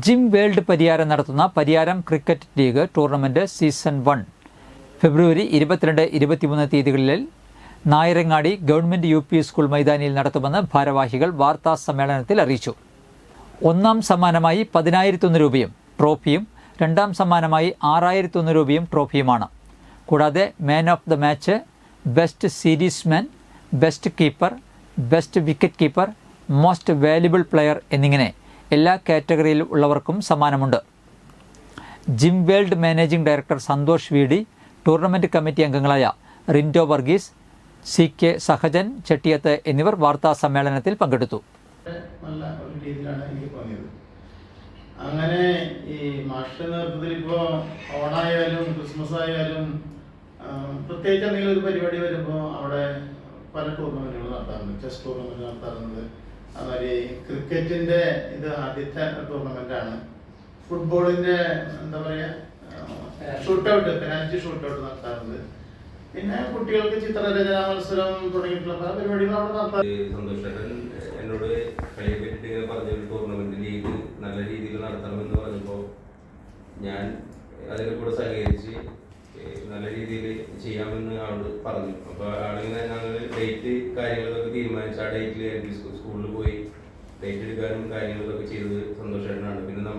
Gym world Pariyaram നടത്തുന്ന Pariyaram cricket league tournament season one February ഇരുപത്തിരണ്ട് ഇരുപത്തിമൂന്ന് തീയതികളിൽ Nayarangadi government U P school മൈതാനിയിൽ നടത്തുമെന്ന് ഭാരവാഹികൾ വാർത്താ സമ്മേളനത്തിൽ അറിയിച്ചു. ഒന്നാം സമ്മാനമായി പതിനായിരത്തൊന്ന് രൂപയും ട്രോഫിയും രണ്ടാം സമ്മാനമായി ആറായിരത്തൊന്ന് രൂപയും ട്രോഫിയുമാണ്. കൂടാതെ man of the match best series man best keeper best wicket keeper most valuable player എന്നിങ്ങനെ എല്ലാ കാറ്റഗറിയിൽ ഉള്ളവർക്കും സമ്മാനമുണ്ട്. Gym World managing director Santhosh V D tournament committee അംഗങ്ങളായ റിൻഡോ വർഗീസ് സി കെ സഹജൻ ചെട്ടിയത്ത് എന്നിവർ വാർത്താ സമ്മേളനത്തിൽ പങ്കെടുത്തു. അങ്ങനെ ഈ മാഷിന്റെ ഓണായാലും ക്രിസ്മസ് ആയാലും പ്രത്യേകിച്ച് എന്തെങ്കിലും ഒരു പരിപാടി വരുമ്പോൾ അവിടെ പല ടൂർണമെന്റുകൾ നടത്താറുണ്ട്. ചെസ് ടൂർണമെന്റ് നടത്താറുണ്ട്. അതുമാതിരി ക്രിക്കറ്റിന്റെ ഇത് ആദ്യത്തെ ടൂർണമെന്റ് ആണ്. ഫുട്ബോളിന്റെ എന്താ പറയാ ഷൂട്ടൗട്ട് പെനാൽറ്റി ഷൂട്ടൗട്ട് നടത്താറുണ്ട്. പിന്നെ കുട്ടികൾക്ക് ചിത്രരചന മത്സരം തുടങ്ങിയിട്ടുള്ള പല പരിപാടികളും അവിടെ നടത്താറുണ്ട്. സന്തോഷേട്ടൻ എന്നോട് കളിയെ പറ്റിയിട്ട് ഇങ്ങനെ പറഞ്ഞ ടൂർണമെന്റ് ലീഗ് നല്ല രീതിയിൽ നടത്തണമെന്ന് പറഞ്ഞപ്പോൾ ഞാൻ അതിനെ കൂടെ സഹകരിച്ച് നല്ല രീതിയിൽ ചെയ്യാമെന്ന് ആളോട് പറഞ്ഞു. അപ്പൊ ആളിങ്ങനെ ഞങ്ങൾ ഡേറ്റ് കാര്യങ്ങളൊക്കെ തീരുമാനിച്ചു ആ ഡേറ്റിൽ സ്കൂളിൽ പോയി ഡേറ്റ് എടുക്കാനും കാര്യങ്ങളൊക്കെ ചെയ്തത് സന്തോഷമായിട്ടാണ് പിന്നെ